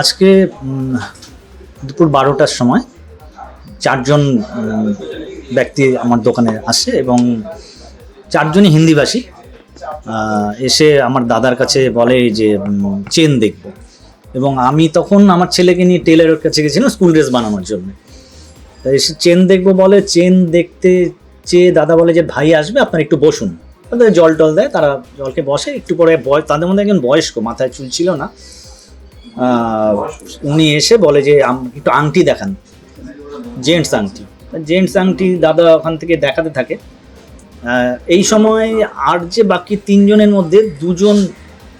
আজকে দুপুর বারোটার সময় চারজন ব্যক্তি আমার দোকানে আসে এবং চারজনই হিন্দিভাষী। এসে আমার দাদার কাছে বলে যে চেন দেখব। এবং আমি তখন আমার ছেলেকে নিয়ে টেলারের কাছে গেছিলাম স্কুল ড্রেস বানানোর জন্য। তাই এসে চেন দেখব বলে, চেন দেখতে চেয়ে দাদা বলে যে, ভাই আসবে, আপনার একটু বসুন। তাদের জল টল দেয়, তারা জলকে বসে, একটু পরে বয়, তাদের মধ্যে একজন বয়স্ক, মাথায় চুল ছিল না। উনি এসে বলে যে একটু আংটি দেখান। জেন্টস আংটি। জেন্টস আংটি দাদা ওখান থেকে দেখাতে থাকে। এই সময় আর যে বাকি তিনজনের মধ্যে দুজন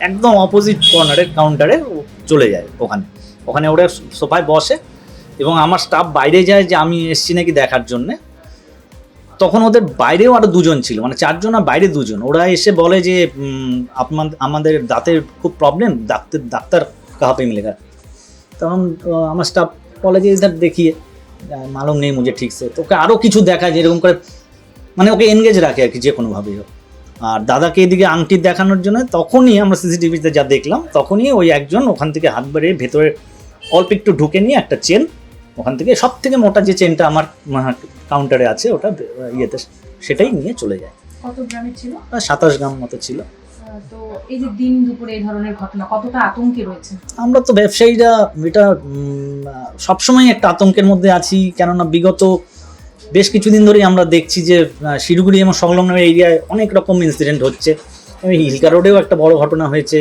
একদম অপোজিট কর্নারের কাউন্টারে চলে যায় ওখানে। ওখানে ওরা সোফায় বসে এবং আমার স্টাফ বাইরে যায় যে, আমি এসছি নাকি দেখার জন্যে? তখন ওদের বাইরেও আরও দুজন ছিল মানে চারজন আর বাইরে দুজন। ওরা এসে বলে যে আপনার আমাদের দাঁতের খুব প্রবলেম ডাক্তার ডাক্তার কাহা পে মিলেগা তখন আমার স্টাফ বলে যে ইধার দেখিয়ে মালুম নেই মুঝে ঠিকসে তো ওকে আরও কিছু দেখায় যেরকম করে মানে ওকে এনগেজ রাখে আর কি যে কোনোভাবেই হোক আর দাদাকে এদিকে আংটি দেখানোর জন্য তখনই আমরা সিসিটিভিতে যা দেখলাম তখনই ওই একজন ওখান থেকে হাত বাড়িয়ে ভেতরে অল্প একটু ঢুকে নিয়ে একটা চেন ওখান থেকে সব থেকে মোটা যে চেনটা আমার কাউন্টারে আছে ওটা ইয়েতে সেটাই নিয়ে চলে যায়। কত গ্রামের ছিল? সাতাশ গ্রাম মতো ছিল। তো আমরা তো ব্যবসায়ীরা এটা সবসময় একটা আতঙ্কের মধ্যে আছি, কেননা বিগত বেশ কিছুদিন ধরেই আমরা দেখছি যে শিলিগুড়ি এবং সংলগ্ন এরিয়ায় অনেক রকম ইনসিডেন্ট হচ্ছে। হিলকা রোডেও একটা বড় ঘটনা হয়েছে।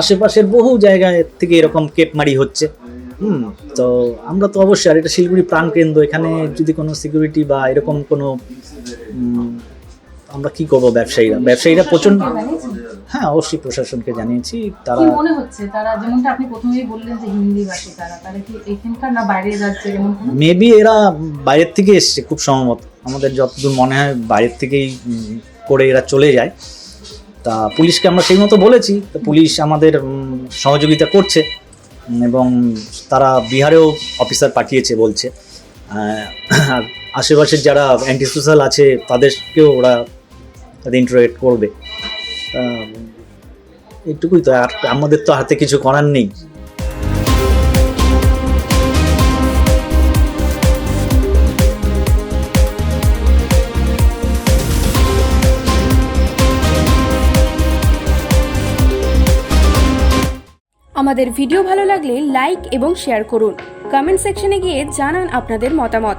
আশেপাশের বহু জায়গায় থেকে এরকম কেপমারি হচ্ছে। হুম, তো আমরা তো অবশ্যই, আর এটা শিলিগুড়ি প্রাণকেন্দ্র, এখানে যদি কোনো সিকিউরিটি বা এরকম কোনো আমরা কি করব ব্যবসায়ীরা? ব্যবসায়ীরা প্রচণ্ড হ্যাঁ অবশ্যই প্রশাসনকে জানিয়েছি। তারা মনে হচ্ছে? তারা যেমনটা আপনি প্রথমেই বললেন যে হিন্দি ভাষী তারা তারা কি এখানকার না বাইরে যাচ্ছে যেমন মেবি এরা বাইরের থেকে এসছে খুব সম্ভবত। আমাদের যতদূর মনে হয় বাইরের থেকেই করে এরা চলে যায়। তা পুলিশকে আমরা সেই মতো বলেছি। তো পুলিশ আমাদের সহযোগিতা করছে। এবং তারা বিহারেও অফিসার পাঠিয়েছে বলছে। আশেপাশের যারা অ্যান্টি সোশ্যাল আছে তাদেরকেও ওরা তাদের ইন্টারোগেট করবে। এটুকুই তো, আর আমাদের তো হাতে কিছু করার নেই। আমাদের ভিডিও ভালো লাগলে লাইক এবং শেয়ার করুন। কমেন্ট সেকশনে গিয়ে জানান আপনাদের মতামত।